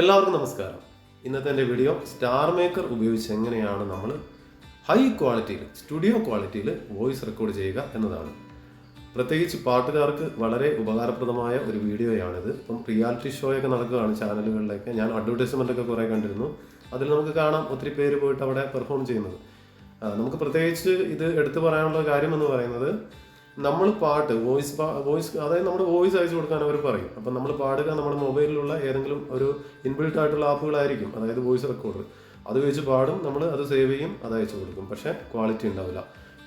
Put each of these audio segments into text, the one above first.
എല്ലാവർക്കും നമസ്കാരം. ഇന്നത്തെ എന്റെ വീഡിയോ സ്റ്റാർ മേക്കർ ഉപയോഗിച്ച് എങ്ങനെയാണ് നമ്മൾ ഹൈ ക്വാളിറ്റിയിൽ സ്റ്റുഡിയോ ക്വാളിറ്റിയിൽ വോയിസ് റെക്കോർഡ് ചെയ്യുക എന്നതാണ്. പ്രത്യേകിച്ച് പാട്ടുകാർക്ക് വളരെ ഉപകാരപ്രദമായ ഒരു വീഡിയോയാണിത്. ഇപ്പം റിയാലിറ്റി ഷോയൊക്കെ നടക്കുകയാണ് ചാനലുകളിലൊക്കെ ഞാൻ അഡ്വർടൈസ്മെന്റൊക്കെ കുറേ കണ്ടിരുന്നു. അതിൽ നമുക്ക് കാണാം ഒത്തിരി പേര് പോയിട്ട് അവിടെ പെർഫോം ചെയ്യുന്നത്. നമുക്ക് പ്രത്യേകിച്ച് ഇത് എടുത്തു പറയാനുള്ള കാര്യം എന്ന് പറയുന്നത് നമ്മൾ പാട്ട് വോയിസ് വോയിസ് അതായത് നമ്മുടെ വോയിസ് അയച്ചു കൊടുക്കാൻ അവർ പറയും. അപ്പം നമ്മൾ പാടുക നമ്മുടെ മൊബൈലിലുള്ള ഏതെങ്കിലും ഒരു ഇൻബിൽട്ട് ആയിട്ടുള്ള ആപ്പുകളായിരിക്കും അതായത് വോയിസ് റെക്കോർഡർ അത് വെച്ച് പാടും നമ്മൾ അത് സേവ് ചെയ്യും അത് അയച്ചു കൊടുക്കും. പക്ഷേ ക്വാളിറ്റി ഉണ്ടാവില്ല.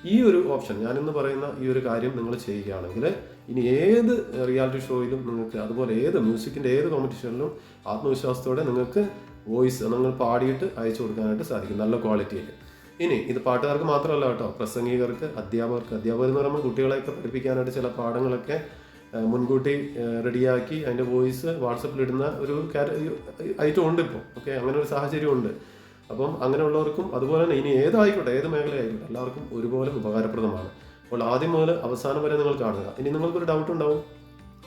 ഈ ഒരു ഓപ്ഷൻ ഞാനിന്ന് പറയുന്ന ഈ ഒരു കാര്യം നിങ്ങൾ ചെയ്യുകയാണെങ്കിൽ ഇനി ഏത് റിയാലിറ്റി ഷോയിലും നിങ്ങൾക്ക് അതുപോലെ ഏത് മ്യൂസിക്കിന്റെ ഏത് കോമ്പറ്റീഷനിലും ആത്മവിശ്വാസത്തോടെ നിങ്ങൾക്ക് വോയിസ് നിങ്ങൾ പാടിയിട്ട് അയച്ചു കൊടുക്കാനായിട്ട് സാധിക്കും. നല്ല ക്വാളിറ്റിയിൽ ഇനി ഇത് പാട്ടുകാർക്ക് മാത്രമല്ല കേട്ടോ. പ്രസംഗികർക്ക് അധ്യാപകർക്ക് അധ്യാപകർ എന്ന് പറയുമ്പോൾ കുട്ടികളെയൊക്കെ പഠിപ്പിക്കാനായിട്ട് ചില പാഠങ്ങളൊക്കെ മുൻകൂട്ടി റെഡിയാക്കി അതിന്റെ വോയിസ് വാട്സപ്പിൽ ഇടുന്ന ഒരു ഐറ്റം ഉണ്ട് ഇപ്പോൾ ഓക്കെ? അങ്ങനെ ഒരു സാഹചര്യം ഉണ്ട്. അപ്പം അങ്ങനെയുള്ളവർക്കും അതുപോലെ തന്നെ ഇനി ഏതായിക്കോട്ടെ ഏത് മേഖലയായിക്കോട്ടെ എല്ലാവർക്കും ഒരുപോലെ ഉപകാരപ്രദമാണ്. അപ്പോൾ ആദ്യം മുതൽ അവസാനം വരെ നിങ്ങൾ കാണുക. ഇനി നിങ്ങൾക്കൊരു ഡൗട്ട് ഉണ്ടാവും.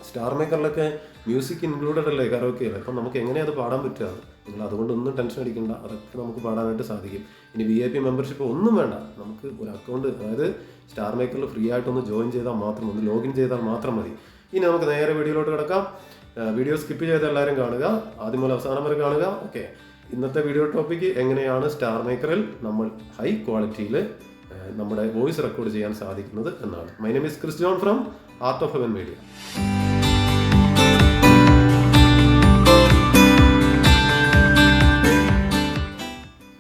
സ്റ്റാർ മേക്കറിലൊക്കെ മ്യൂസിക് ഇൻക്ലൂഡഡ് അല്ലേ കരോക്കെയല്ലേ അപ്പം നമുക്ക് എങ്ങനെയാണ് അത് പാടാൻ പറ്റുക? നിങ്ങൾ അതുകൊണ്ടൊന്നും ടെൻഷൻ അടിക്കണ്ട. അതൊക്കെ നമുക്ക് പാടാനായിട്ട് സാധിക്കും. ഇനി വി ഐ പി മെമ്പർഷിപ്പ് ഒന്നും വേണ്ട. നമുക്ക് ഒരു അക്കൗണ്ട് അതായത് സ്റ്റാർ മേക്കറിൽ ഫ്രീ ആയിട്ടൊന്ന് ജോയിൻ ചെയ്താൽ മാത്രം ഒന്ന് ലോഗിൻ ചെയ്താൽ മാത്രം മതി. ഇനി നമുക്ക് നേരെ വീഡിയോയിലോട്ട് കിടക്കാം. വീഡിയോ സ്കിപ്പ് ചെയ്ത് എല്ലാവരും കാണുക. ആദ്യം മുതൽ അവസാനം വരെ കാണുക. ഓക്കെ ഇന്നത്തെ വീഡിയോ ടോപ്പിക്ക് എങ്ങനെയാണ് സ്റ്റാർ മേക്കറിൽ നമ്മൾ ഹൈ ക്വാളിറ്റിയിൽ നമ്മുടെ വോയിസ് റെക്കോർഡ് ചെയ്യാൻ സാധിക്കുന്നത് എന്നാണ്. My name is Kriston from Art of Heaven Media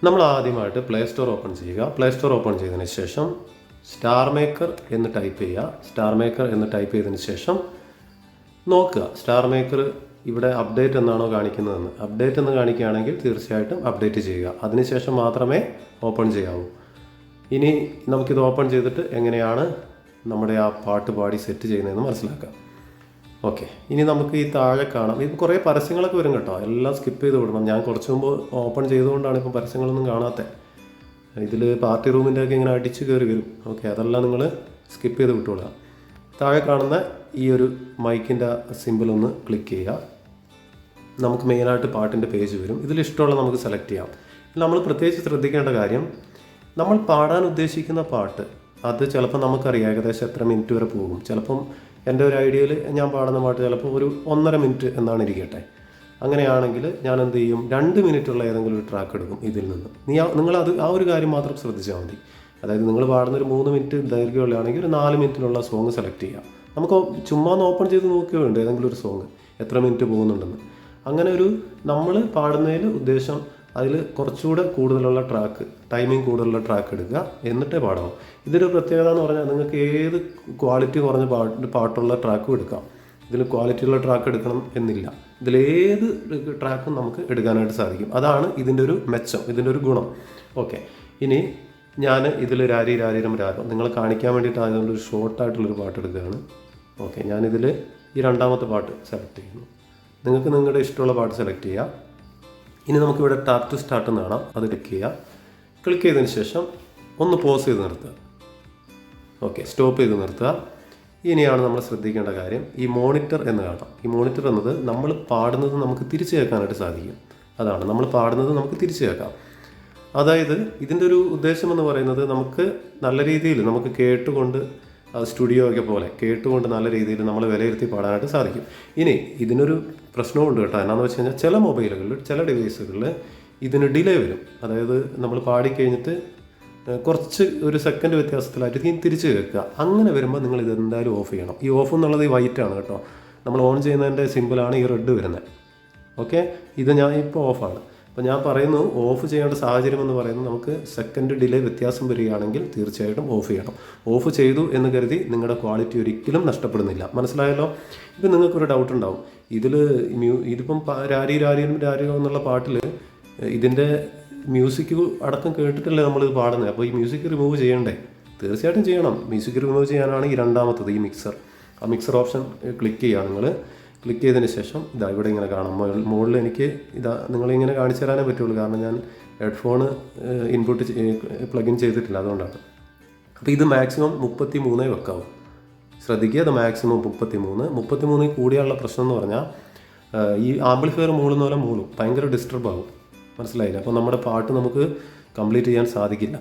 നമ്മൾ ആദ്യമായിട്ട് പ്ലേ സ്റ്റോർ ഓപ്പൺ ചെയ്യുക. പ്ലേ സ്റ്റോർ ഓപ്പൺ ചെയ്തതിന് ശേഷം സ്റ്റാർ മേക്കർ എന്ന് ടൈപ്പ് ചെയ്യുക. സ്റ്റാർ മേക്കർ എന്ന് ടൈപ്പ് ചെയ്തതിന് ശേഷം നോക്കുക. സ്റ്റാർ മേക്കർ ഇവിടെ അപ്ഡേറ്റ് എന്നാണോ കാണിക്കുന്നതെന്ന്. അപ്ഡേറ്റ് എന്ന് കാണിക്കുകയാണെങ്കിൽ തീർച്ചയായിട്ടും അപ്ഡേറ്റ് ചെയ്യുക. അതിനുശേഷം മാത്രമേ ഓപ്പൺ ചെയ്യാവൂ. ഇനി നമുക്കിത് ഓപ്പൺ ചെയ്തിട്ട് എങ്ങനെയാണ് നമ്മുടെ ആ പാട്ട് പാടി സെറ്റ് ചെയ്യുന്നതെന്ന് മനസ്സിലാക്കാം. ഓക്കെ. ഇനി നമുക്ക് ഈ താഴെ കാണാം. ഇത് കുറേ പരസ്യങ്ങളൊക്കെ വരും കേട്ടോ. എല്ലാം സ്കിപ്പ് ചെയ്ത് വിടണം. ഞാൻ കുറച്ച് മുമ്പ് ഓപ്പൺ ചെയ്തുകൊണ്ടാണ് ഇപ്പോൾ പരസ്യങ്ങളൊന്നും കാണാത്തത് ഇതിൽ പാർട്ടി റൂമിന്റെ ഒക്കെ ഇങ്ങനെ അടിച്ച് കയറി വരും. ഓക്കെ അതെല്ലാം നിങ്ങൾ സ്കിപ്പ് ചെയ്ത് വിട്ടുകൊള്ളുക താഴെ കാണുന്ന ഈ ഒരു മൈക്കിന്റെ സിമ്പിൾ ഒന്ന് ക്ലിക്ക് ചെയ്യുക. നമുക്ക് മെയിനായിട്ട് പാട്ടിന്റെ പേജ് വരും. ഇതിൽ ഇഷ്ടമുള്ള നമുക്ക് സെലക്ട് ചെയ്യാം. നമ്മൾ പ്രത്യേകിച്ച് ശ്രദ്ധിക്കേണ്ട കാര്യം നമ്മൾ പാടാൻ ഉദ്ദേശിക്കുന്ന പാട്ട് അത് ചിലപ്പോൾ നമുക്കറിയാം ഏകദേശം എത്ര മിനിറ്റ് വരെ പോകും. ചിലപ്പം എന്റെ ഒരു ഐഡിയയിൽ ഞാൻ പാടുന്ന പാട്ട് ചിലപ്പോൾ ഒരു ഒന്നര മിനിറ്റ് എന്നാണ് ഇരിക്കട്ടെ. അങ്ങനെയാണെങ്കിൽ ഞാൻ എന്ത് ചെയ്യും? രണ്ട് മിനിറ്റുള്ള ഏതെങ്കിലും ഒരു ട്രാക്ക് എടുക്കും ഇതിൽ നിന്ന്. നീ അത് ആ ഒരു കാര്യം മാത്രം ശ്രദ്ധിച്ചാൽ മതി. അതായത് നിങ്ങൾ പാടുന്ന ഒരു മൂന്ന് മിനിറ്റ് ദൈർഘ്യമുള്ളതാണെങ്കിൽ ഒരു നാല് മിനിറ്റിനുള്ള സോങ് സെലക്ട് ചെയ്യാം. നമുക്ക് ചുമ്മാ ഒന്ന് ഓപ്പൺ ചെയ്ത് നോക്കിയേ ഉണ്ട് ഏതെങ്കിലും ഒരു സോങ് എത്ര മിനിറ്റ് പോകുന്നുണ്ടെന്ന്. അങ്ങനെ ഒരു നമ്മൾ പാടുന്നതിൽ ഉദ്ദേശം അതിൽ കുറച്ചുകൂടെ കൂടുതലുള്ള ട്രാക്ക് ടൈമിംഗ് കൂടുതലുള്ള ട്രാക്ക് എടുക്കുക. എന്നിട്ടേ പാടണം. ഇതൊരു പ്രത്യേകത എന്ന് പറഞ്ഞാൽ നിങ്ങൾക്ക് ഏത് ക്വാളിറ്റി കുറഞ്ഞ പാട്ട് പാട്ടുള്ള ട്രാക്കും എടുക്കാം. ഇതിൽ ക്വാളിറ്റിയുള്ള ട്രാക്ക് എടുക്കണം എന്നില്ല. ഇതിലേത് ട്രാക്കും നമുക്ക് എടുക്കാനായിട്ട് സാധിക്കും. അതാണ് ഇതിന്റെ ഒരു മെച്ചം ഇതിന്റെ ഒരു ഗുണം. ഓക്കെ ഇനി ഞാൻ ഇതിൽ രാരി രാരീരം രാഗം. നിങ്ങൾ കാണിക്കാൻ വേണ്ടിയിട്ട് ആയതുകൊണ്ട് ഒരു ഷോർട്ടായിട്ടുള്ളൊരു പാട്ട് എടുക്കുകയാണ്. ഓക്കെ ഞാനിതിൽ ഈ രണ്ടാമത്തെ പാട്ട് സെലക്ട് ചെയ്യുന്നു. നിങ്ങൾക്ക് നിങ്ങളുടെ ഇഷ്ടമുള്ള പാട്ട് സെലക്ട് ചെയ്യാം. ഇനി നമുക്കിവിടെ ടാപ്പ് ടു സ്റ്റാർട്ട് എന്ന് കാണാം. അത് ക്ലിക്ക് ചെയ്യുക. ക്ലിക്ക് ചെയ്തതിന് ശേഷം ഒന്ന് പോസ് ചെയ്ത് നിർത്തുക. ഓക്കെ സ്റ്റോപ്പ് ചെയ്ത് നിർത്തുക. ഇനിയാണ് നമ്മൾ ശ്രദ്ധിക്കേണ്ട കാര്യം. ഈ മോണിറ്റർ എന്ന് കാണാം. ഈ മോണിറ്റർ എന്നത് നമ്മൾ പാടുന്നത് നമുക്ക് തിരിച്ചു കേൾക്കാനായിട്ട് സാധിക്കും. അതാണ്. നമ്മൾ പാടുന്നത് നമുക്ക് തിരിച്ചു കേൾക്കാം. അതായത് ഇതിന്റെ ഒരു ഉദ്ദേശം എന്ന് പറയുന്നത് നമുക്ക് നല്ല രീതിയിൽ നമുക്ക് കേട്ടുകൊണ്ട് സ്റ്റുഡിയോ ഒക്കെ പോലെ കേട്ടുകൊണ്ട് നല്ല രീതിയിൽ നമ്മൾ വിലയിരുത്തി പാടാനായിട്ട് സാധിക്കും. ഇനി ഇതിനൊരു പ്രശ്നമുണ്ട് കേട്ടോ. എന്നാന്ന് വെച്ച് കഴിഞ്ഞാൽ ചില മൊബൈലുകളിൽ ചില ഡിവൈസുകളിൽ ഇതിന് ഡിലേ വരും. അതായത് നമ്മൾ പാടിക്കഴിഞ്ഞിട്ട് കുറച്ച് ഒരു സെക്കൻഡ് വ്യത്യാസത്തിലായിട്ട് തിരിച്ച് കേൾക്കുക. അങ്ങനെ വരുമ്പോൾ നിങ്ങൾ ഇത് എന്തായാലും ഓഫ് ചെയ്യണം. ഈ ഓഫ് എന്നുള്ളത് ഈ വൈറ്റ് ആണ് കേട്ടോ. നമ്മൾ ഓൺ ചെയ്യുന്നതിന്റെ സിമ്പിളാണ് ഈ റെഡ് വരുന്നത്. ഓക്കെ ഇത് ഞാൻ ഇപ്പോൾ ഓഫാണ് അപ്പോൾ ഞാൻ പറയുന്നു ഓഫ് ചെയ്യേണ്ട സാഹചര്യം എന്ന് പറയുന്നത് നമുക്ക് സെക്കൻഡ് ഡിലേ വ്യത്യാസം വരികയാണെങ്കിൽ തീർച്ചയായിട്ടും ഓഫ് ചെയ്യണം. ഓഫ് ചെയ്തു എന്ന് കരുതി നിങ്ങളുടെ ക്വാളിറ്റി ഒരിക്കലും നഷ്ടപ്പെടുന്നില്ല. മനസ്സിലായല്ലോ? ഇപ്പം നിങ്ങൾക്കൊരു ഡൗട്ട് ഉണ്ടാവും. ഇതിൽ മ്യൂ ഇതിപ്പം രാരി രാരിയും രാരിയോ എന്നുള്ള പാട്ടിൽ ഇതിന്റെ മ്യൂസിക് അടക്കം കേട്ടിട്ടല്ലേ നമ്മൾ ഇത് പാടുന്നത് അപ്പോൾ ഈ മ്യൂസിക് റിമൂവ് ചെയ്യണ്ടേ? തീർച്ചയായിട്ടും ചെയ്യണം. മ്യൂസിക് റിമൂവ് ചെയ്യാനാണ് ഈ രണ്ടാമത്തത് ഈ മിക്സർ ആ മിക്സർ ഓപ്ഷൻ ക്ലിക്ക് ചെയ്യുക നിങ്ങൾ ക്ലിക്ക് ചെയ്തതിന് ശേഷം ഇതാ ഇവിടെ ഇങ്ങനെ കാണാം. മുകളിൽ എനിക്ക് ഇതാ നിങ്ങളിങ്ങനെ കാണിച്ചു തരാനേ പറ്റുള്ളൂ. കാരണം ഞാൻ ഹെഡ്ഫോൺ ഇൻപുട്ട് പ്ലഗിൻ ചെയ്തിട്ടില്ല. അതുകൊണ്ടാണ്. അപ്പോൾ ഇത് മാക്സിമം മുപ്പത്തി മൂന്നേ വെക്കാവും ശ്രദ്ധിക്കുക അത് മാക്സിമം മുപ്പത്തി മൂന്ന് മുപ്പത്തി മൂന്നിൽ കൂടിയുള്ള പ്രശ്നം എന്ന് പറഞ്ഞാൽ ഈ ആംപ്ലിഫയർ മൂളുന്ന പോലെ മൂളും. ഭയങ്കര ഡിസ്റ്റർബ് ആവും. മനസ്സിലായില്ല? അപ്പോൾ നമ്മുടെ പാട്ട് നമുക്ക് കംപ്ലീറ്റ് ചെയ്യാൻ സാധിക്കില്ല.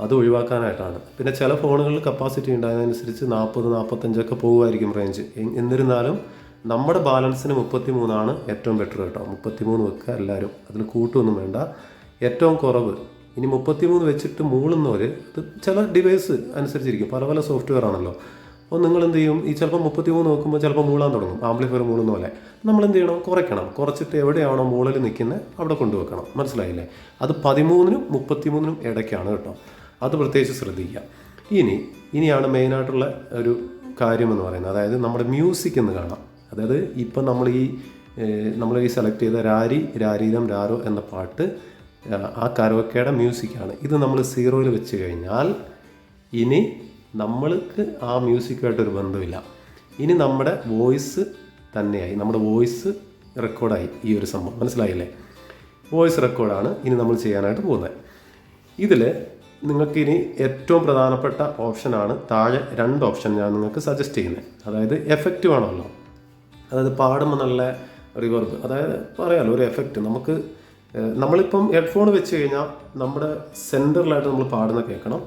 അത് ഒഴിവാക്കാനായിട്ടാണ്. പിന്നെ ചില ഫോണുകളിൽ കപ്പാസിറ്റി ഉണ്ടായതനുസരിച്ച് നാൽപ്പത് നാൽപ്പത്തഞ്ചൊക്കെ പോകുമായിരിക്കും റേഞ്ച് എന്നിരുന്നാലും നമ്മുടെ ബാലൻസിന് മുപ്പത്തി മൂന്നാണ് ഏറ്റവും ബെറ്റർ കേട്ടോ. മുപ്പത്തി മൂന്ന് വെക്കുക എല്ലാവരും അതിൽ കൂട്ടൊന്നും വേണ്ട. ഏറ്റവും കുറവ്. ഇനി മുപ്പത്തി മൂന്ന് വെച്ചിട്ട് മൂളുന്നവർ ഇത് ചില ഡിവൈസ് അനുസരിച്ചിരിക്കും. പല പല സോഫ്റ്റ്വെയർ ആണല്ലോ. അപ്പോൾ നിങ്ങൾ എന്ത് ചെയ്യും ഈ ചിലപ്പോൾ മുപ്പത്തി മൂന്ന് നോക്കുമ്പോൾ ചിലപ്പോൾ മൂളാൻ തുടങ്ങും. ആംപ്ലിഫയർ മൂളുന്ന പോലെ. നമ്മൾ എന്ത് ചെയ്യണം കുറയ്ക്കണം. കുറച്ചിട്ട് എവിടെയാണോ മൂളൽ നിൽക്കുന്നത് അവിടെ കൊണ്ടുവെക്കണം. മനസ്സിലായില്ലേ? അത് പതിമൂന്നിനും മുപ്പത്തിമൂന്നിനും ഇടയ്ക്കാണ് കേട്ടോ. അത് പ്രത്യേകിച്ച് ശ്രദ്ധിക്കുക. ഇനി ഇനിയാണ് മെയിനായിട്ടുള്ള ഒരു കാര്യമെന്ന് പറയുന്നത്. അതായത് നമ്മുടെ മ്യൂസിക് എന്ന് കാണാം. അതായത് ഇപ്പം നമ്മൾ ഈ നമ്മൾ ഈ സെലക്ട് ചെയ്ത രാരി രാരീരം രാരോ എന്ന പാട്ട് ആ, കരോക്കയുടെ മ്യൂസിക്കാണ് ഇത് നമ്മൾ സീറോയിൽ വെച്ച് കഴിഞ്ഞാൽ ഇനി നമ്മൾക്ക് ആ മ്യൂസിക്കുമായിട്ടൊരു ബന്ധമില്ല. ഇനി നമ്മുടെ വോയിസ് തന്നെയായി നമ്മുടെ വോയിസ് റെക്കോർഡായി ഈ ഒരു സംഭവം. മനസ്സിലായില്ലേ? വോയിസ് റെക്കോർഡാണ് ഇനി നമ്മൾ ചെയ്യാനായിട്ട് പോകുന്നത്. ഇതിൽ നിങ്ങൾക്ക് ഇനി ഏറ്റവും പ്രധാനപ്പെട്ട ഓപ്ഷനാണ് താഴെ രണ്ട് ഓപ്ഷൻ ഞാൻ നിങ്ങൾക്ക് സജസ്റ്റ് ചെയ്യുന്നത്. അതായത് എഫക്റ്റീവ് വേണമല്ലോ അതായത് പാടുമ്പോൾ നല്ല റിവർബ് അതായത് പറയാമല്ലോ ഒരു എഫക്റ്റ് നമുക്ക് നമ്മളിപ്പം ഹെഡ്ഫോൺ വെച്ച് കഴിഞ്ഞാൽ നമ്മുടെ സെന്ററിലായിട്ട് നമ്മൾ പാടുന്ന കേൾക്കണം.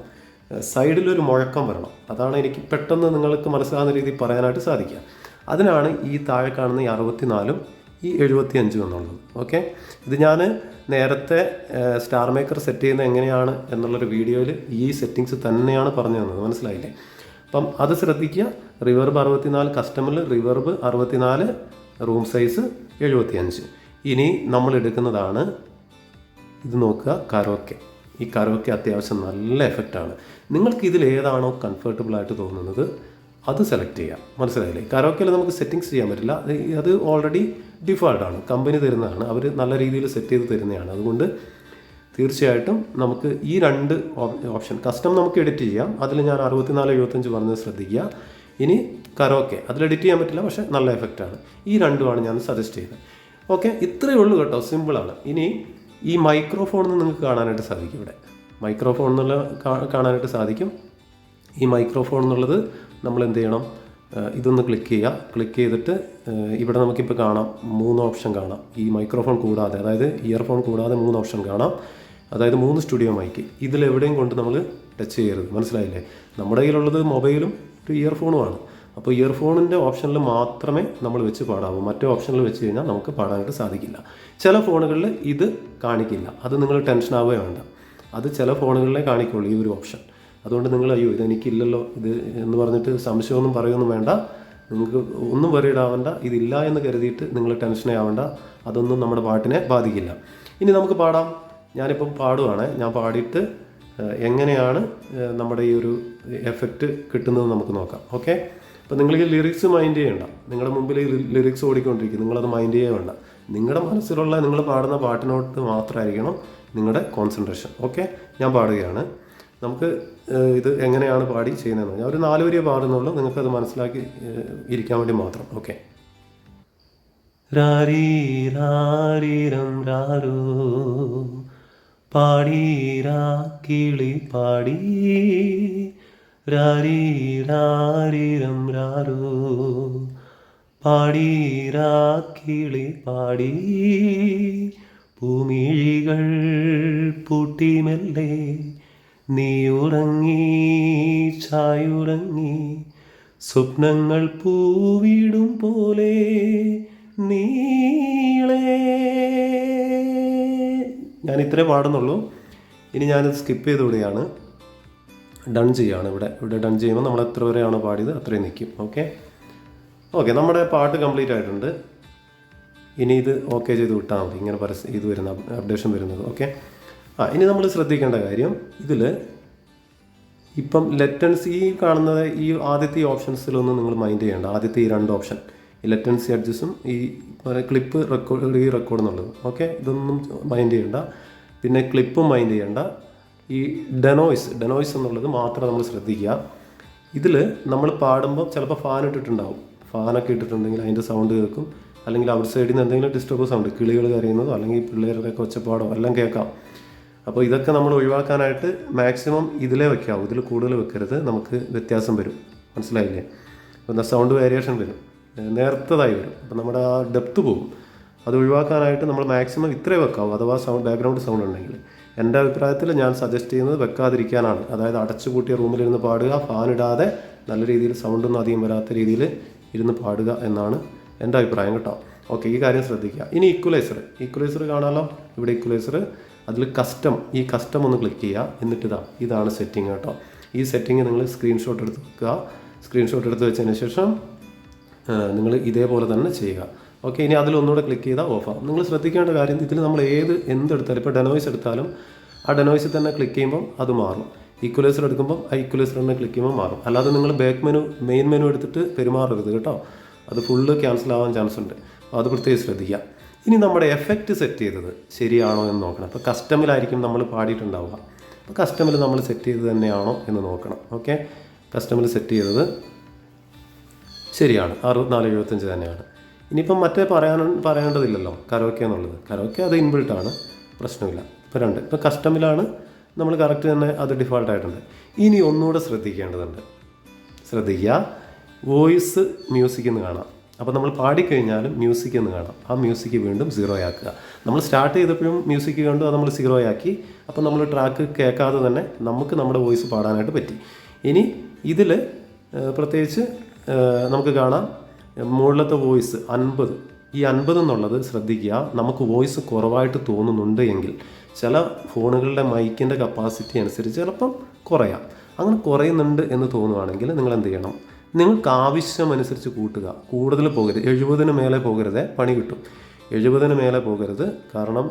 സൈഡിലൊരു മുഴക്കം വരണം. അതാണ് എനിക്ക് പെട്ടെന്ന് നിങ്ങൾക്ക് മനസ്സിലാകുന്ന രീതിയിൽ പറയാനായിട്ട് സാധിക്കുക. അതിനാണ് ഈ താഴെ കാണുന്ന ഈ അറുപത്തിനാലും ഈ എഴുപത്തി അഞ്ചും എന്നുള്ളത്. ഓക്കെ? ഇത് ഞാൻ നേരത്തെ സ്റ്റാർ മേക്കർ സെറ്റ് ചെയ്യുന്നത് എങ്ങനെയാണ് എന്നുള്ളൊരു വീഡിയോയിൽ ഈ സെറ്റിങ്സ് തന്നെയാണ് പറഞ്ഞു തന്നത്. മനസ്സിലായില്ലേ? അപ്പം അത് ശ്രദ്ധിക്കുക. റിവർബ് അറുപത്തിനാല് കസ്റ്റമറിൽ റിവർബ് അറുപത്തിനാല് റൂം സൈസ് എഴുപത്തിയഞ്ച്. ഇനി നമ്മൾ എടുക്കുന്നതാണ് ഇത് നോക്കുക കരോക്കെ ഈ കരോക്കെ അത്യാവശ്യം നല്ല എഫക്റ്റാണ് നിങ്ങൾക്ക് ഇതിൽ ഏതാണോ കംഫർട്ടബിൾ ആയിട്ട് തോന്നുന്നത് അത് സെലക്ട് ചെയ്യാം മനസ്സിലായില്ലേ? കരോക്കയിൽ നമുക്ക് സെറ്റിങ്സ് ചെയ്യാൻ പറ്റില്ല. അത് ഓൾറെഡി ഡിഫോൾട്ടാണ് കമ്പനി തരുന്നതാണ്. അവർ നല്ല രീതിയിൽ സെറ്റ് ചെയ്ത് തരുന്നതാണ്. അതുകൊണ്ട് തീർച്ചയായിട്ടും നമുക്ക് ഈ രണ്ട് ഓപ്ഷൻ കസ്റ്റം നമുക്ക് എഡിറ്റ് ചെയ്യാം. അതിൽ ഞാൻ അറുപത്തിനാല് എഴുപത്തഞ്ച് പറഞ്ഞത് ശ്രദ്ധിക്കുക. ഇനി കരോക്കെ അതിൽ എഡിറ്റ് ചെയ്യാൻ പറ്റില്ല പക്ഷേ നല്ല എഫക്റ്റാണ് ഈ രണ്ടുമാണ് ഞാൻ സജസ്റ്റ് ചെയ്യുന്നത് ഓക്കെ ഇത്രയേ ഉള്ളൂ കേട്ടോ സിമ്പിളാണ് ഇനി ഈ മൈക്രോഫോണിൽ നിങ്ങൾക്ക് കാണാനായിട്ട് സാധിക്കും ഇവിടെ. മൈക്രോഫോൺ എന്നുള്ള കാണാനായിട്ട് സാധിക്കും. ഈ മൈക്രോഫോൺ എന്നുള്ളത് നമ്മൾ എന്ത് ചെയ്യണം? ഇതൊന്ന് ക്ലിക്ക് ചെയ്യുക. ക്ലിക്ക് ചെയ്തിട്ട് ഇവിടെ നമുക്കിപ്പോൾ കാണാം മൂന്ന് ഓപ്ഷൻ കാണാം. ഈ മൈക്രോഫോൺ കൂടാതെ അതായത് ഇയർഫോൺ കൂടാതെ മൂന്ന് ഓപ്ഷൻ കാണാം. അതായത് മൂന്ന് സ്റ്റുഡിയോ മൈക്ക് ഇതിലെവിടെയും കൊണ്ട് നമ്മൾ ടച്ച് ചെയ്യരുത്. മനസ്സിലായില്ലേ? നമ്മുടെ കയ്യിലുള്ളത് മൊബൈലും ഒരു ഇയർഫോണുമാണ് അപ്പോൾ ഇയർഫോണിന്റെ ഓപ്ഷനിൽ മാത്രമേ നമ്മൾ വെച്ച് പാടാവൂ. മറ്റേ ഓപ്ഷനിൽ വെച്ച് കഴിഞ്ഞാൽ നമുക്ക് പാടാനായിട്ട് സാധിക്കില്ല. ചില ഫോണുകളിൽ ഇത് കാണിക്കില്ല. അത് നിങ്ങൾ ടെൻഷൻ ആവുകയോ വേണ്ട. അത് ചില ഫോണുകളിലേ കാണിക്കുള്ളൂ ഈ ഒരു ഓപ്ഷൻ. അതുകൊണ്ട് നിങ്ങൾ അയ്യോ ഇത് എനിക്കില്ലല്ലോ. ഇത് എന്ന് പറഞ്ഞിട്ട് സംശയമൊന്നും പറയൊന്നും വേണ്ട. നിങ്ങൾക്ക് ഒന്നും ആവണ്ട ഇതില്ല എന്ന് കരുതിയിട്ട് നിങ്ങൾ ടെൻഷനേ ആവണ്ട. അതൊന്നും നമ്മുടെ പാട്ടിനെ ബാധിക്കില്ല. ഇനി നമുക്ക് പാടാം. ഞാനിപ്പം പാടുവാണ്. ഞാൻ പാടിയിട്ട് എങ്ങനെയാണ് നമ്മുടെ ഈ ഒരു എഫക്റ്റ് കിട്ടുന്നത് നമുക്ക് നോക്കാം. ഓക്കെ അപ്പോൾ നിങ്ങൾ ഈ ലിറിക്സ് മൈൻഡ് ചെയ്യണ്ട. നിങ്ങളുടെ മുമ്പിൽ ലിറിക്സ് ഓടിക്കൊണ്ടിരിക്കും. നിങ്ങളത് മൈൻഡ് ചെയ്യേ വേണ്ട. നിങ്ങളുടെ മനസ്സിലുള്ള നിങ്ങൾ പാടുന്ന പാട്ടിനോട്ട് മാത്രമായിരിക്കണം നിങ്ങളുടെ കോൺസെൻട്രേഷൻ ഓക്കെ ഞാൻ പാടുകയാണ്. നമുക്ക് ഇത് എങ്ങനെയാണ് പാടി ചെയ്യുന്നതെന്ന് ഞാൻ ഒരു നാല് വരിയെ പാടുന്നുള്ളൂ. നിങ്ങൾക്കത് മനസ്സിലാക്കി ഇരിക്കാൻ വേണ്ടി മാത്രം. ഓക്കെ രാരീ രാരീരം രാരോ. പാടീരാ കിളി പാടി. രാരീ രാരീരം രാരോ. പാടീരാ കിളി പാടി. ഭൂമിഴികൾ പൂട്ടിമെല്ലെ. നീ ഉറങ്ങി ചായുറങ്ങി. സ്വപ്നങ്ങൾ പൂവിടും പോലെ നീളേ ഞാൻ ഇത്രേ പാടുന്നുള്ളൂ. ഇനി ഞാനിത് സ്കിപ്പ് ചെയ്ത് വിടുകയാണ് ഡൺ ചെയ്യുകയാണ് ഇവിടെ. ഇവിടെ ഡൺ ചെയ്യുമ്പോൾ നമ്മൾ എത്ര വരെയാണോ പാടിയത് അത്രയും നിൽക്കും. ഓക്കെ ഓക്കെ നമ്മുടെ പാട്ട് കംപ്ലീറ്റ് ആയിട്ടുണ്ട്. ഇനി ഇത് ഓക്കെ ചെയ്ത് വിട്ടാൽ മതി. ഇങ്ങനെ പരസ്യം ഇത് വരുന്ന അപ്ഡേഷൻ വരുന്നത്. ഓക്കെ ആ ഇനി നമ്മൾ ശ്രദ്ധിക്കേണ്ട കാര്യം ഇതിൽ ഇപ്പം ലെറ്റൻസ് ഈ കാണുന്നത് ഈ ആദ്യത്തെ ഓപ്ഷൻസിലൊന്നും നിങ്ങൾ മൈൻഡ് ചെയ്യേണ്ട. ആദ്യത്തെ ഈ രണ്ട് ഓപ്ഷൻ ഈ അഡ്ജസ്റ്റും ഈ ക്ലിപ്പ് റെക്കോർഡ് ഈ റെക്കോർഡ് എന്നുള്ളത്. ഓക്കെ ഇതൊന്നും മൈൻഡ് ചെയ്യണ്ട. പിന്നെ ക്ലിപ്പും മൈൻഡ് ചെയ്യണ്ട. ഈ ഡെനോയ്സ് ഡെനോയ്സ് എന്നുള്ളത് മാത്രം നമ്മൾ ശ്രദ്ധിക്കുക. ഇതിൽ നമ്മൾ പാടുമ്പോൾ ചിലപ്പോൾ ഫാൻ ഇട്ടിട്ടുണ്ടാവും. ഫാനൊക്കെ ഇട്ടിട്ടുണ്ടെങ്കിൽ അതിന്റെ സൗണ്ട് കേൾക്കും. അല്ലെങ്കിൽ ഔട്ട് സൈഡിൽ നിന്ന് എന്തെങ്കിലും ഡിസ്റ്റർബ് സൗണ്ട് കിളികൾ കരയുന്നതോ അല്ലെങ്കിൽ പിള്ളേരുടെ ഒച്ചപ്പാടോ എല്ലാം കേൾക്കാം. അപ്പോൾ ഇതൊക്കെ നമ്മൾ ഒഴിവാക്കാനായിട്ട് മാക്സിമം ഇതിലേ വെക്കാവൂ. ഇതിൽ കൂടുതൽ വെക്കരുത്. നമുക്ക് വ്യത്യാസം വരും. മനസ്സിലായില്ലേ? അപ്പോൾ സൗണ്ട് വേരിയേഷൻ വരും. നേർത്തതായി വരും. അപ്പോൾ നമ്മുടെ ആ ഡെപ്ത് പോകും. അത് ഒഴിവാക്കാനായിട്ട് നമ്മൾ മാക്സിമം ഇത്രേ വെക്കാവൂ. അഥവാ സൗണ്ട് ബാക്ക്ഗ്രൗണ്ട് സൗണ്ട് ഉണ്ടെങ്കിൽ. എന്റെ അഭിപ്രായത്തിൽ ഞാൻ സജസ്റ്റ് ചെയ്യുന്നത് വെക്കാതിരിക്കാനാണ്. അതായത് അടച്ചുപൂട്ടിയ റൂമിലിരുന്ന് പാടുക ഫാൻ ഇടാതെ നല്ല രീതിയിൽ സൗണ്ടൊന്നും അധികം വരാത്ത രീതിയിൽ ഇരുന്ന് പാടുക എന്നാണ് എന്റെ അഭിപ്രായം കേട്ടോ. ഓക്കെ ഈ കാര്യം ശ്രദ്ധിക്കുക. ഇനി ഇക്വലൈസർ ഇക്വലൈസർ കാണാമല്ലോ ഇവിടെ ഇക്വലൈസർ അതിൽ കസ്റ്റം ഈ കസ്റ്റം ഒന്ന് ക്ലിക്ക് ചെയ്യുക. എന്നിട്ട് ഇതാ ഇതാണ് സെറ്റിംഗ് കേട്ടോ. ഈ സെറ്റിംഗ് നിങ്ങൾ സ്ക്രീൻഷോട്ട് എടുത്ത് വെക്കുക. സ്ക്രീൻഷോട്ട് എടുത്ത് വെച്ചതിന് ശേഷം നിങ്ങൾ ഇതേപോലെ തന്നെ ചെയ്യുക. ഓക്കെ ഇനി അതിലൊന്നുകൂടെ ക്ലിക്ക് ചെയ്താൽ ഓഫാണ് നിങ്ങൾ ശ്രദ്ധിക്കേണ്ട കാര്യം ഇതിൽ നമ്മൾ ഏത് എന്തെടുത്താലും ഇപ്പോൾ ഡെനോയ്സ് എടുത്താലും ആ ഡെനോയ്സിൽ തന്നെ ക്ലിക്ക് ചെയ്യുമ്പോൾ അത് മാറും. ഈക്വലൈസർ എടുക്കുമ്പോൾ ആ ഈക്വലൈസർ തന്നെ ക്ലിക്ക് ചെയ്യുമ്പോൾ മാറും. അല്ലാതെ നിങ്ങൾ ബാക്ക് മെനു മെയിൻ മെനു എടുത്തിട്ട് പെരുമാറരുത് കേട്ടോ. അത് ഫുള്ള് ക്യാൻസൽ ആവാൻ ചാൻസ് ഉണ്ട്. അപ്പോൾ അത് പ്രത്യേകം ശ്രദ്ധിക്കുക. ഇനി നമ്മുടെ എഫക്റ്റ് സെറ്റ് ചെയ്തത് ശരിയാണോ എന്ന് നോക്കണം. അപ്പോൾ കസ്റ്റമിലായിരിക്കും നമ്മൾ പാടിയിട്ടുണ്ടാവുക. അപ്പോൾ കസ്റ്റമിൽ നമ്മൾ സെറ്റ് ചെയ്തത് തന്നെയാണോ എന്ന് നോക്കണം. ഓക്കെ കസ്റ്റമിൽ സെറ്റ് ചെയ്തത് ശരിയാണ്. അറുപത്തിനാല് എഴുപത്തഞ്ച് തന്നെയാണ്. ഇനിയിപ്പം മറ്റേ പറയാൻ പറയേണ്ടതില്ലല്ലോ കരോക്കെ എന്നുള്ളത്. കരോക്കെ അത് ഇൻബിൾട്ടാണ് പ്രശ്നമില്ല. ഇപ്പോൾ രണ്ട്. ഇപ്പോൾ കസ്റ്റമിലാണ് നമ്മൾ കറക്റ്റ് തന്നെ അത് ഡിഫോൾട്ടായിട്ടുണ്ട് ഇനി ഒന്നുകൂടെ ശ്രദ്ധിക്കേണ്ടതുണ്ട്. ശ്രദ്ധിക്കുക. വോയിസ് മ്യൂസിക് എന്ന് കാണാം. അപ്പോൾ നമ്മൾ പാടിക്കഴിഞ്ഞാലും മ്യൂസിക് എന്ന് കാണാം. ആ മ്യൂസിക് വീണ്ടും സീറോ ആക്കുക. നമ്മൾ സ്റ്റാർട്ട് ചെയ്തപ്പോഴും മ്യൂസിക് കണ്ടു അത് നമ്മൾ സീറോ ആക്കി. അപ്പോൾ നമ്മൾ ട്രാക്ക് കേൾക്കാതെ തന്നെ നമുക്ക് നമ്മുടെ വോയിസ് പാടാനായിട്ട് പറ്റി. ഇനി ഇതിൽ പ്രത്യേകിച്ച് നമുക്ക് കാണാം. മുകളിലത്തെ വോയിസ് അൻപത്. ഈ അൻപത് എന്നുള്ളത് ശ്രദ്ധിക്കുക. നമുക്ക് വോയിസ് കുറവായിട്ട് തോന്നുന്നുണ്ട് എങ്കിൽ ചില ഫോണുകളുടെ മൈക്കിന്റെ കപ്പാസിറ്റി അനുസരിച്ച് ചിലപ്പം കുറയാം. അങ്ങനെ കുറയുന്നുണ്ട് എന്ന് തോന്നുവാണെങ്കിൽ നിങ്ങൾ എന്ത് ചെയ്യണം? നിങ്ങൾക്ക് ആവശ്യമനുസരിച്ച് കൂട്ടുക. കൂടുതൽ പോകരുത്. എഴുപതിന് മേലെ പോകരുത്. പണി കിട്ടും. എഴുപതിന് മേലെ പോകരുത്. കാരണം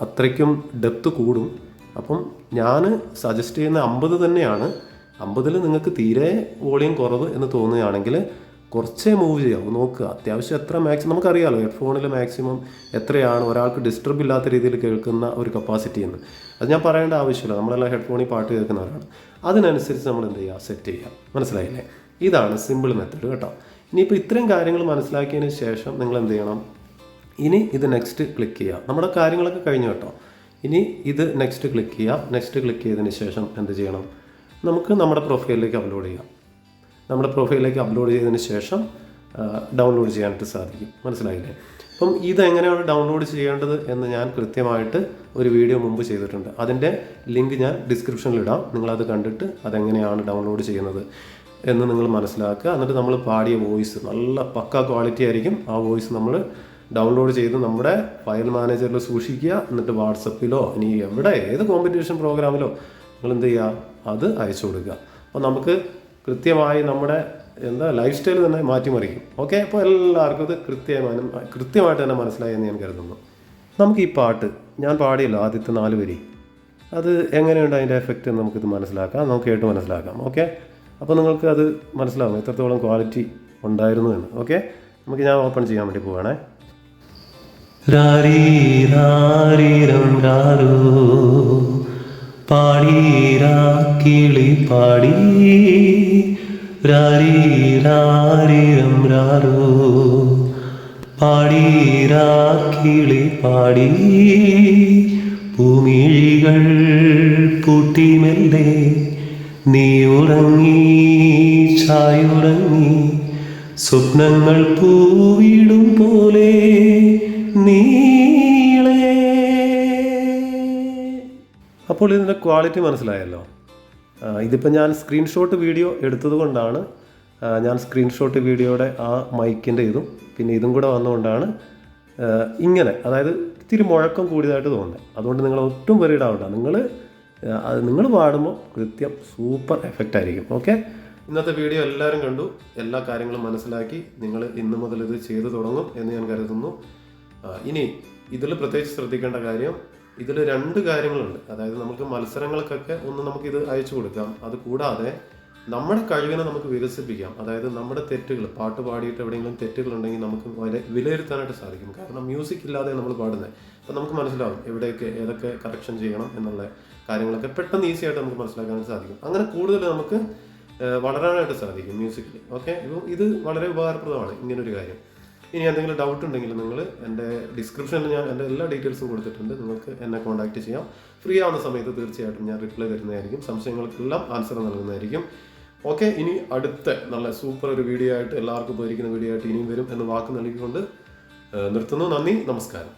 അത്രയ്ക്കും ഡെപ്ത് കൂടും. അപ്പം ഞാൻ സജസ്റ്റ് ചെയ്യുന്ന അമ്പത് തന്നെയാണ്. അമ്പതിൽ നിങ്ങൾക്ക് തീരെ വോളിയം കുറവ് എന്ന് തോന്നുകയാണെങ്കിൽ കുറച്ചേ മൂവ് ചെയ്യാവൂ. നോക്കുക അത്യാവശ്യം എത്ര മാക്സിമം നമുക്കറിയാമല്ലോ ഹെഡ്ഫോണിൽ മാക്സിമം എത്രയാണ് ഒരാൾക്ക് ഡിസ്റ്റർബ് ഇല്ലാത്ത രീതിയിൽ കേൾക്കുന്ന ഒരു കപ്പാസിറ്റി എന്ന്. അത് ഞാൻ പറയേണ്ട ആവശ്യമില്ല. നമ്മളെല്ലാം ഹെഡ്ഫോണിൽ പാട്ട് കേൾക്കുന്നവരാണ്. അതിനനുസരിച്ച് നമ്മൾ എന്ത് ചെയ്യുക? സെറ്റ് ചെയ്യുക. മനസ്സിലായില്ലേ? ഇതാണ് സിമ്പിൾ മെത്തേഡ് കേട്ടോ. ഇനിയിപ്പോൾ ഇത്രയും കാര്യങ്ങൾ മനസ്സിലാക്കിയതിന് ശേഷം നിങ്ങൾ എന്ത് ചെയ്യണം? ഇനി ഇത് നെക്സ്റ്റ് ക്ലിക്ക് ചെയ്യുക. നമ്മുടെ കാര്യങ്ങളൊക്കെ കഴിഞ്ഞു കേട്ടോ. ഇനി ഇത് നെക്സ്റ്റ് ക്ലിക്ക് ചെയ്യുക. നെക്സ്റ്റ് ക്ലിക്ക് ചെയ്തതിന് ശേഷം എന്ത് ചെയ്യണം? നമുക്ക് നമ്മുടെ പ്രൊഫൈലിലേക്ക് അപ്ലോഡ് ചെയ്യാം. നമ്മുടെ പ്രൊഫൈലിലേക്ക് അപ്ലോഡ് ചെയ്തതിന് ശേഷം ഡൗൺലോഡ് ചെയ്യാനായിട്ട് സാധിക്കും. മനസ്സിലായില്ലേ? അപ്പം ഇതെങ്ങനെയാണ് ഡൗൺലോഡ് ചെയ്യേണ്ടത് എന്ന് ഞാൻ കൃത്യമായിട്ട് ഒരു വീഡിയോ മുമ്പ് ചെയ്തിട്ടുണ്ട്. അതിന്റെ ലിങ്ക് ഞാൻ ഡിസ്ക്രിപ്ഷനിൽ ഇടാം. നിങ്ങളത് കണ്ടിട്ട് അതെങ്ങനെയാണ് ഡൗൺലോഡ് ചെയ്യുന്നത് എന്ന് നിങ്ങൾ മനസ്സിലാക്കുക. എന്നിട്ട് നമ്മൾ പാടിയ വോയിസ് നല്ല പക്ക ക്വാളിറ്റി ആയിരിക്കും. ആ വോയിസ് നമ്മൾ ഡൗൺലോഡ് ചെയ്ത് നമ്മുടെ ഫയൽ മാനേജറിൽ സൂക്ഷിക്കുക. എന്നിട്ട് വാട്സപ്പിലോ ഇനി എവിടെ ഏത് കോമ്പറ്റീഷൻ പ്രോഗ്രാമിലോ നിങ്ങൾ എന്ത് ചെയ്യുക അത് അയച്ചു കൊടുക്കുക. അപ്പോൾ നമുക്ക് കൃത്യമായി നമ്മുടെ എന്താ ലൈഫ് സ്റ്റൈൽ തന്നെ മാറ്റിമറിക്കും. ഓക്കെ അപ്പോൾ എല്ലാവർക്കും ഇത് കൃത്യമായി കൃത്യമായിട്ട് തന്നെ മനസ്സിലായി എന്ന് ഞാൻ കരുതുന്നു. നമുക്ക് ഈ പാട്ട് ഞാൻ പാടിയല്ലോ ആദ്യത്തെ നാല് വരി. അത് എങ്ങനെയുണ്ട് അതിന്റെ എഫക്റ്റ് നമുക്കിത് മനസ്സിലാക്കാം. നമുക്ക് കേട്ട് മനസ്സിലാക്കാം. ഓക്കെ അപ്പോൾ നിങ്ങൾക്ക് അത് മനസ്സിലാവും എത്രത്തോളം ക്വാളിറ്റി ഉണ്ടായിരുന്നു എന്ന്. ഓക്കെ നമുക്ക് ഞാൻ ഓപ്പൺ ചെയ്യാൻ വേണ്ടി പോവാണേ. രാരീരാരീരം രാരോ പാടീരാ കിളി പാടി. രാരീരാരീരം രാരോ പാടീരാ കിളി പാടി. ഭൂമിഴികൾ പൂട്ടിമെല്ലെ. നീ ഉറങ്ങി ചായുറങ്ങി. സ്വപ്നങ്ങൾ പൂവിടും പോലെ നീളേ അപ്പോൾ ഇതിന്റെ ക്വാളിറ്റി മനസ്സിലായല്ലോ. ഇതിപ്പോൾ ഞാൻ സ്ക്രീൻഷോട്ട് വീഡിയോ എടുത്തതുകൊണ്ടാണ് ഞാൻ സ്ക്രീൻഷോട്ട് വീഡിയോയുടെ ആ മൈക്കിന്റെ ഇതും പിന്നെ ഇതും കൂടെ വന്നുകൊണ്ടാണ് ഇങ്ങനെ അതായത് ഇത്തിരി മുഴക്കം കൂടിയതായിട്ട് തോന്നുന്നത്. അതുകൊണ്ട് നിങ്ങൾ ഒട്ടും വെറിയിടാവണ്ട നിങ്ങൾ അത് നിങ്ങൾ പാടുമ്പോൾ കൃത്യം സൂപ്പർ എഫക്റ്റ് ആയിരിക്കും. ഓക്കെ ഇന്നത്തെ വീഡിയോ എല്ലാവരും കണ്ടു. എല്ലാ കാര്യങ്ങളും മനസ്സിലാക്കി നിങ്ങൾ ഇന്നു മുതൽ ഇത് ചെയ്തു തുടങ്ങും എന്ന് ഞാൻ കരുതുന്നു. ഇനി ഇതിൽ പ്രത്യേകിച്ച് ശ്രദ്ധിക്കേണ്ട കാര്യം ഇതിൽ രണ്ട് കാര്യങ്ങളുണ്ട്. അതായത് നമുക്ക് മത്സരങ്ങൾക്കൊക്കെ ഒന്ന് നമുക്ക് ഇത് അയച്ചു കൊടുക്കാം. അത് കൂടാതെ നമ്മുടെ കഴിവിനെ നമുക്ക് വികസിപ്പിക്കാം. അതായത് നമ്മുടെ തെറ്റുകൾ പാട്ട് പാടിയിട്ട് എവിടെയെങ്കിലും തെറ്റുകൾ ഉണ്ടെങ്കിൽ നമുക്ക് വരെ വിലയിരുത്താനായിട്ട് സാധിക്കും. കാരണം മ്യൂസിക് ഇല്ലാതെ നമ്മൾ പാടുന്നത് അപ്പം നമുക്ക് മനസ്സിലാവും എവിടെയൊക്കെ ഏതൊക്കെ കറക്ഷൻ ചെയ്യണം എന്നുള്ള കാര്യങ്ങളൊക്കെ പെട്ടെന്ന് ഈസി ആയിട്ട് നമുക്ക് മനസ്സിലാക്കാൻ സാധിക്കും. അങ്ങനെ കൂടുതൽ നമുക്ക് വളരാനായിട്ട് സാധിക്കും മ്യൂസിക്കിൽ ഓക്കെ ഇത് വളരെ ഉപകാരപ്രദമാണ് ഇങ്ങനൊരു കാര്യം. ഇനി എന്തെങ്കിലും ഡൗട്ട് ഉണ്ടെങ്കിൽ നിങ്ങൾ എന്റെ ഡിസ്ക്രിപ്ഷനിൽ ഞാൻ എന്റെ എല്ലാ ഡീറ്റെയിൽസും കൊടുത്തിട്ടുണ്ട്. നിങ്ങൾക്ക് എന്നെ കോൺടാക്റ്റ് ചെയ്യാം. ഫ്രീ ആവുന്ന സമയത്ത് തീർച്ചയായിട്ടും ഞാൻ റിപ്ലൈ തരുന്നതായിരിക്കും. സംശയങ്ങൾക്കെല്ലാം ആൻസർ നൽകുന്നതായിരിക്കും. ഓക്കെ ഇനി അടുത്ത നല്ല സൂപ്പർ ഒരു വീഡിയോ ആയിട്ട് എല്ലാവർക്കും ഉപകരിക്കുന്ന വീഡിയോ ആയിട്ട് ഇനിയും വരും എന്ന് വാക്ക് നൽകിക്കൊണ്ട് നിർത്തുന്നു. നന്ദി നമസ്കാരം.